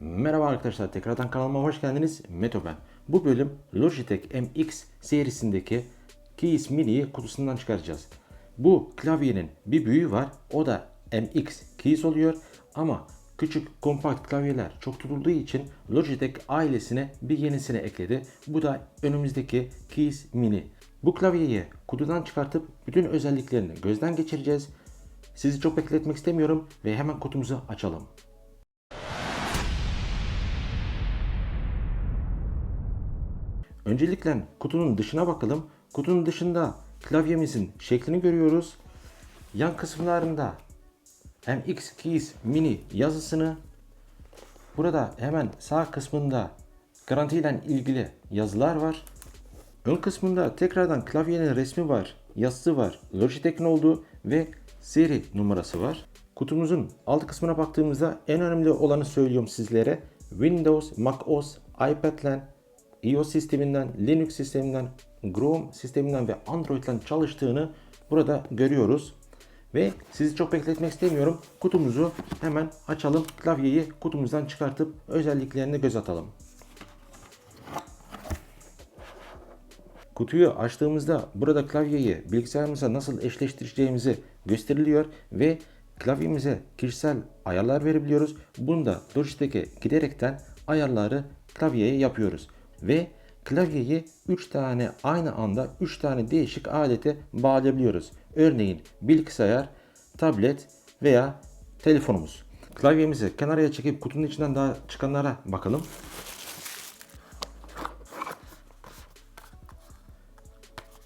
Merhaba arkadaşlar tekrardan kanalıma hoş geldiniz. Meto ben. Bu bölüm Logitech MX serisindeki Keys Mini'yi kutusundan çıkaracağız. Bu klavyenin bir büyüğü var. O da MX Keys oluyor. Ama küçük kompakt klavyeler çok tutulduğu için Logitech ailesine bir yenisini ekledi. Bu da önümüzdeki Keys Mini. Bu klavyeyi kutudan çıkartıp bütün özelliklerini gözden geçireceğiz. Sizi çok bekletmek istemiyorum ve hemen kutumuzu açalım. Öncelikle kutunun dışına bakalım. Kutunun dışında klavyemizin şeklini görüyoruz. Yan kısımlarında MX Keys Mini yazısını burada hemen sağ kısmında garanti ile ilgili yazılar var. Ön kısmında tekrardan klavyenin resmi var, yazısı var, Logitech'in olduğu ve seri numarası var. Kutumuzun alt kısmına baktığımızda en önemli olanı söylüyorum sizlere. Windows, macOS, iPad'le iOS sisteminden, Linux sisteminden, Chrome sisteminden ve Android'den çalıştığını burada görüyoruz. Ve sizi çok bekletmek istemiyorum. Kutumuzu hemen açalım. Klavyeyi kutumuzdan çıkartıp özelliklerine göz atalım. Kutuyu açtığımızda burada klavyeyi bilgisayarımıza nasıl eşleştireceğimizi gösteriliyor ve klavyemize kişisel ayarlar verebiliyoruz. Bunu da Logitech'e giderekten ayarları klavyeye yapıyoruz. Ve klavyeyi 3 tane aynı anda 3 tane değişik alete bağlayabiliyoruz. Örneğin bilgisayar, tablet veya telefonumuz. Klavyemizi kenarıya çekip kutunun içinden daha çıkanlara bakalım.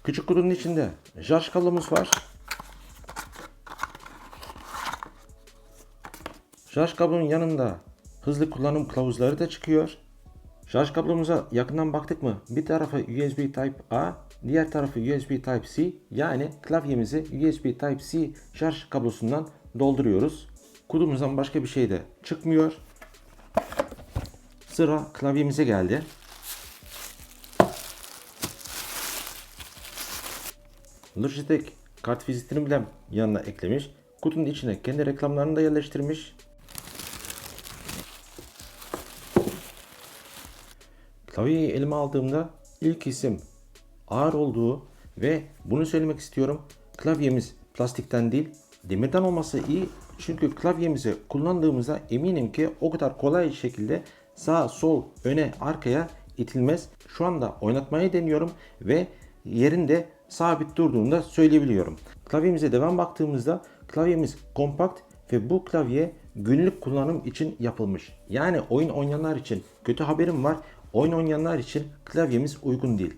Küçük kutunun içinde şarj kablomuz var. Şarj kablonun yanında hızlı kullanım kılavuzları da çıkıyor. Şarj kablomuza yakından baktık mı bir tarafı USB Type A, diğer tarafı USB Type C yani klavyemizi USB Type C şarj kablosundan dolduruyoruz. Kutumuzdan başka bir şey de çıkmıyor. Sıra klavyemize geldi. Logitech kart vizitini bile yanına eklemiş. Kutunun içine kendi reklamlarını da yerleştirmiş. Klavyeyi elime aldığımda ilk isim ağır olduğu ve bunu söylemek istiyorum. Klavyemiz plastikten değil demirden olması iyi. Çünkü klavyemizi kullandığımızda eminim ki o kadar kolay şekilde sağ, sol, öne, arkaya itilmez. Şu anda oynatmayı deniyorum ve yerinde sabit durduğunda söyleyebiliyorum. Klavyemize devam baktığımızda klavyemiz kompakt ve bu klavye günlük kullanım için yapılmış. Yani oyun oynayanlar için kötü haberim var. Oyun oynayanlar için klavyemiz uygun değil.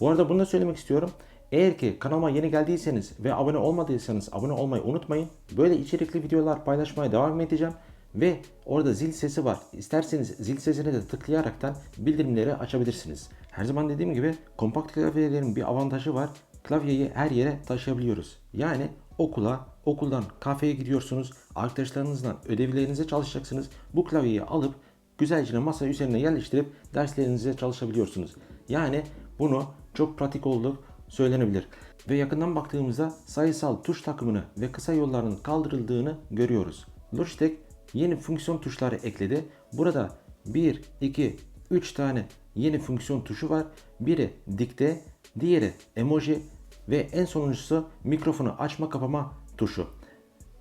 Bu arada bunu da söylemek istiyorum. Eğer ki kanalıma yeni geldiyseniz ve abone olmadıysanız abone olmayı unutmayın. Böyle içerikli videolar paylaşmaya devam edeceğim. Ve orada zil sesi var. İsterseniz zil sesine de tıklayaraktan bildirimleri açabilirsiniz. Her zaman dediğim gibi kompakt klavyelerin bir avantajı var. Klavyeyi her yere taşıyabiliyoruz. Yani okula, okuldan kafeye gidiyorsunuz. Arkadaşlarınızla ödevlerinize çalışacaksınız. Bu klavyeyi alıp güzelce masa üzerine yerleştirip derslerinize çalışabiliyorsunuz. Yani bunu çok pratik olduğu söylenebilir. Ve yakından baktığımızda sayısal tuş takımını ve kısa yollarının kaldırıldığını görüyoruz. Logitech yeni fonksiyon tuşları ekledi. Burada 1, 2, 3 tane yeni fonksiyon tuşu var. Biri dikte, diğeri emoji ve en sonuncusu mikrofonu açma kapama tuşu.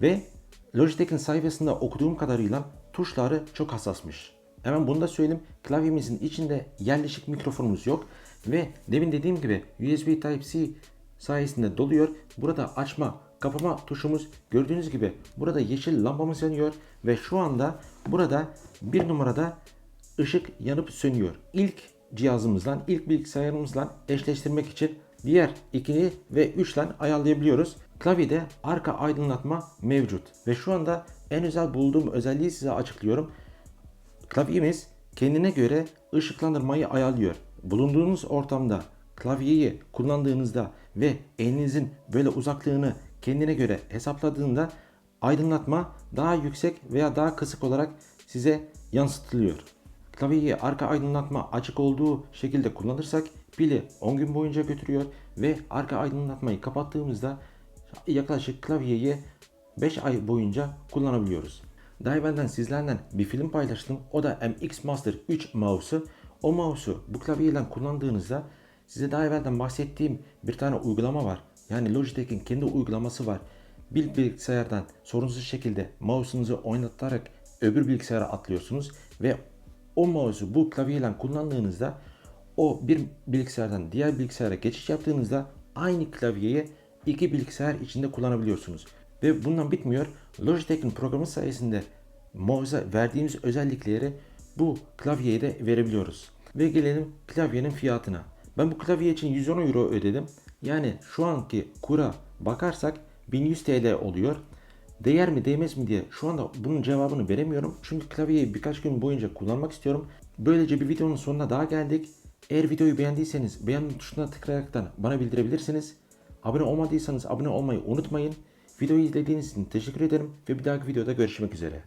Ve Logitech'in sayfasında okuduğum kadarıyla tuşları çok hassasmış. Hemen bunu da söyleyeyim. Klavyemizin içinde yerleşik mikrofonumuz yok. Ve demin dediğim gibi USB Type-C sayesinde doluyor. Burada açma, kapama tuşumuz gördüğünüz gibi burada yeşil lambamız yanıyor. Ve şu anda burada bir numarada ışık yanıp sönüyor. İlk cihazımızdan, ilk bilgisayarımızla eşleştirmek için diğer 2 ve 3 ile ayarlayabiliyoruz. Klavyede arka aydınlatma mevcut. Ve şu anda en özel bulduğum özelliği size açıklıyorum. Klavyemiz kendine göre ışıklandırmayı ayarlıyor. Bulunduğunuz ortamda klavyeyi kullandığınızda ve elinizin böyle uzaklığını kendine göre hesapladığında aydınlatma daha yüksek veya daha kısık olarak size yansıtılıyor. Klavyeyi arka aydınlatma açık olduğu şekilde kullanırsak pili 10 gün boyunca götürüyor ve arka aydınlatmayı kapattığımızda yaklaşık klavyeyi 5 ay boyunca kullanabiliyoruz. Daha evvelden sizlerle bir film paylaştım. O da MX Master 3 mouse'u. O mouse'u bu klavyeyle kullandığınızda size daha evvelden bahsettiğim bir tane uygulama var. Yani Logitech'in kendi uygulaması var. Bir bilgisayardan sorunsuz şekilde mouse'unuzu oynatarak öbür bilgisayara atlıyorsunuz ve o mouse'u bu klavyeyle kullandığınızda o bir bilgisayardan diğer bilgisayara geçiş yaptığınızda aynı klavyeyi iki bilgisayar içinde kullanabiliyorsunuz. Ve bundan bitmiyor. Logitech'in programı sayesinde mouse'a verdiğimiz özellikleri bu klavyeye de verebiliyoruz. Ve gelelim klavyenin fiyatına. Ben bu klavye için 110 euro ödedim. Yani şu anki kura bakarsak 1100 TL oluyor. Değer mi değmez mi diye şu anda bunun cevabını veremiyorum. Çünkü klavyeyi birkaç gün boyunca kullanmak istiyorum. Böylece bir videonun sonuna daha geldik. Eğer videoyu beğendiyseniz beğen tuşuna tıklayaraktan bana bildirebilirsiniz. Abone olmadıysanız abone olmayı unutmayın. Videoyu izlediğiniz için teşekkür ederim ve bir dahaki videoda görüşmek üzere.